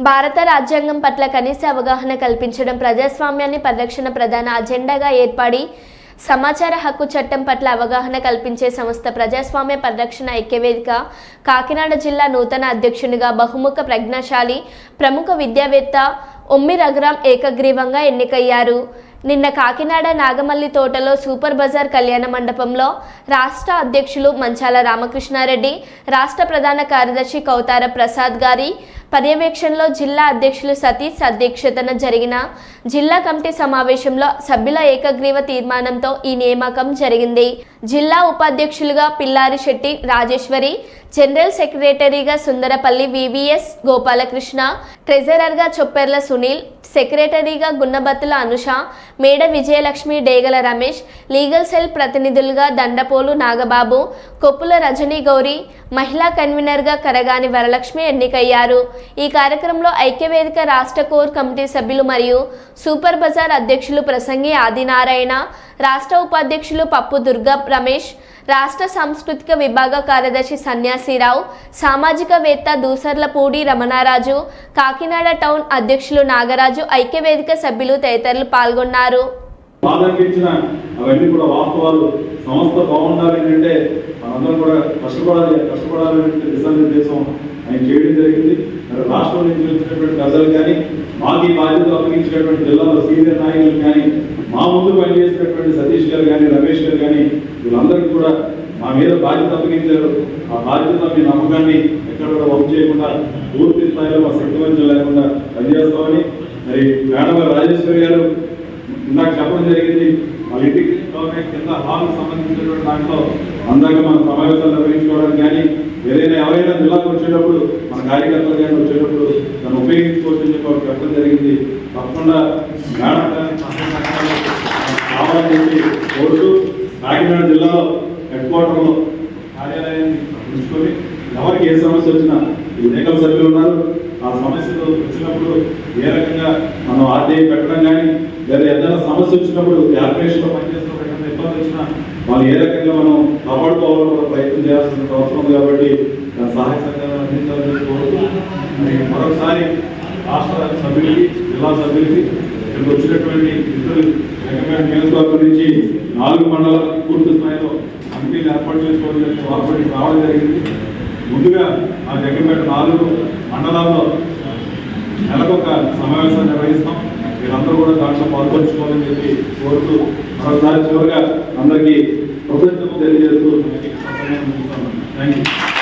భారత రాజ్యాంగం పట్ల కనీస అవగాహన కల్పించడం ప్రజాస్వామ్యాన్ని పరిరక్షణ ప్రధాన అజెండాగా ఏర్పడి సమాచార హక్కు చట్టం పట్ల అవగాహన కల్పించే సంస్థ ప్రజాస్వామ్య పరిరక్షణ ఐక్యవేదిక కాకినాడ జిల్లా నూతన అధ్యక్షునిగా బహుముఖ ప్రజ్ఞాశాలి ప్రముఖ విద్యావేత్త ఒమ్మి రఘురాం ఏకగ్రీవంగా ఎన్నికయ్యారు. నిన్న కాకినాడ నాగమల్లి తోటలో సూపర్ బజార్ కళ్యాణ మండపంలో రాష్ట్ర అధ్యక్షులు మంచాల రామకృష్ణారెడ్డి రాష్ట్ర ప్రధాన కార్యదర్శి కౌతార ప్రసాద్ గారి పర్యవేక్షణలో జిల్లా అధ్యక్షులు సతీష్ అధ్యక్షతన జరిగిన జిల్లా కమిటీ సమావేశంలో సభ్యుల ఏకగ్రీవ తీర్మానంతో ఈ నియామకం జరిగింది. జిల్లా ఉపాధ్యక్షులుగా పిల్లారి శెట్టి రాజేశ్వరి జనరల్ సెక్రటరీగా సుందరపల్లి వివిఎస్ గోపాలకృష్ణ ట్రెజరర్గా చొప్పెర్ల సునీల్ సెక్రటరీగా గున్నబత్తుల అనుష మేడ విజయలక్ష్మి డేగల రమేష్ లీగల్ సెల్ ప్రతినిధులుగా దండపోలు నాగబాబు కొప్పుల రజనీ గౌరి మహిళా కన్వీనర్గా కరగాని వరలక్ష్మి ఎన్నికయ్యారు. ఈ కార్యక్రమంలో ఐక్యవేదిక రాష్ట్ర కోర్ కమిటీ సభ్యులు మరియు సూపర్ బజార్ అధ్యక్షులు ప్రసంగి ఆదినారాయణ రాష్ట్ర ఉపాధ్యక్షులు పప్పు దుర్గా రమేష్ రాష్ట్ర సాంస్కృతిక విభాగ కార్యదర్శి సన్యాసిరావు సామాజికవేత్త దూసర్లపూడి రమణారాజు కాకినాడ టౌన్ అధ్యక్షులు నాగరాజు ఐక్యవేదిక సభ్యులు తదితరులు పాల్గొన్నారు. బాధ అవన్నీ కూడా వాస్తవాలు. సంస్థ బాగుండాలి ఏంటంటే మనందరం కూడా కష్టపడాలి కష్టపడాలి దిశానిర్దేశం ఆయన చేయడం జరిగింది. మరి రాష్ట్రం నుంచి వచ్చినటువంటి ప్రజలు కానీ మాకు ఈ బాధ్యతలు అప్పగించినటువంటి జిల్లాలో సీనియర్ నాయకులు కానీ మా ముందు పనిచేసిన గారు కానీ రమేష్ గారు కానీ వీళ్ళందరికీ కూడా మా మీద బాధ్యత అప్పగించారు. ఆ బాధ్యత మీ నమ్మకాన్ని ఎక్కడ కూడా వంపు చేయకుండా పూర్తి స్థాయిలో మా శక్తివంతం లేకుండా పనిచేస్తామని మరి మేడం రాజేశ్వరి గారు ఇందాక చెప్పడం జరిగింది. వాళ్ళ ఇంటికి కింద హాల్ సంబంధించినటువంటి దాంట్లో అందాక మన సమావేశాలు నిర్వహించుకోవడానికి కానీ ఏదైనా ఎవరైనా జిల్లాకు వచ్చేటప్పుడు మన కార్యకర్తలు కానీ వచ్చేటప్పుడు దాన్ని ఉపయోగించుకోవచ్చు అని చెప్పి చెప్పడం జరిగింది. తప్పకుండా మేడం గారిని కావాలని చెప్పి కోరుతూ కాకినాడ జిల్లాలో హెడ్ క్వార్టర్లో కార్యాలయాన్ని ఉంచుకొని ఎవరికి ఏ సమస్య వచ్చినా ఈ సభ్యులు ఉన్నారు. ఆ సమస్యలు వచ్చినప్పుడు ఏ రకంగా మనం ఆర్టీఐ పెట్టడం కానీ లేదా ఏదైనా సమస్య వచ్చినప్పుడు కార్పొరేషన్లో పనిచేస్తున్న ఎక్కడైనా ఇబ్బంది వచ్చినా వాళ్ళు ఏ రకంగా మనం కాపాడుకోవాలో ప్రయత్నం చేయాల్సిన అవసరం ఉంది కాబట్టి దాని సహాయ అందించాలని కోరుతూ మరొకసారి రాష్ట్ర సభ్యులకి జిల్లా సభ్యులకి ఇక్కడికి వచ్చినటువంటి ఇద్దరు జగన్మోహన్ నియోజకవర్గం నుంచి నాలుగు మండలాలకు పూర్తి స్థాయిలో కమిటీలు ఏర్పాటు చేసుకోవడం ఏర్పాటు రావడం జరిగింది. ముందుగా ఆ జగన్పేట నాలుగు మండలాల్లో నెలకొక సమావేశం నిర్వహిస్తాం. మీరందరూ కూడా దాంట్లో పాల్పంచుకోవాలని చెప్పి కోరుతూ మరోసారి చివరిగా అందరికీ కృతజ్ఞతలు తెలియజేస్తూ థ్యాంక్ యూ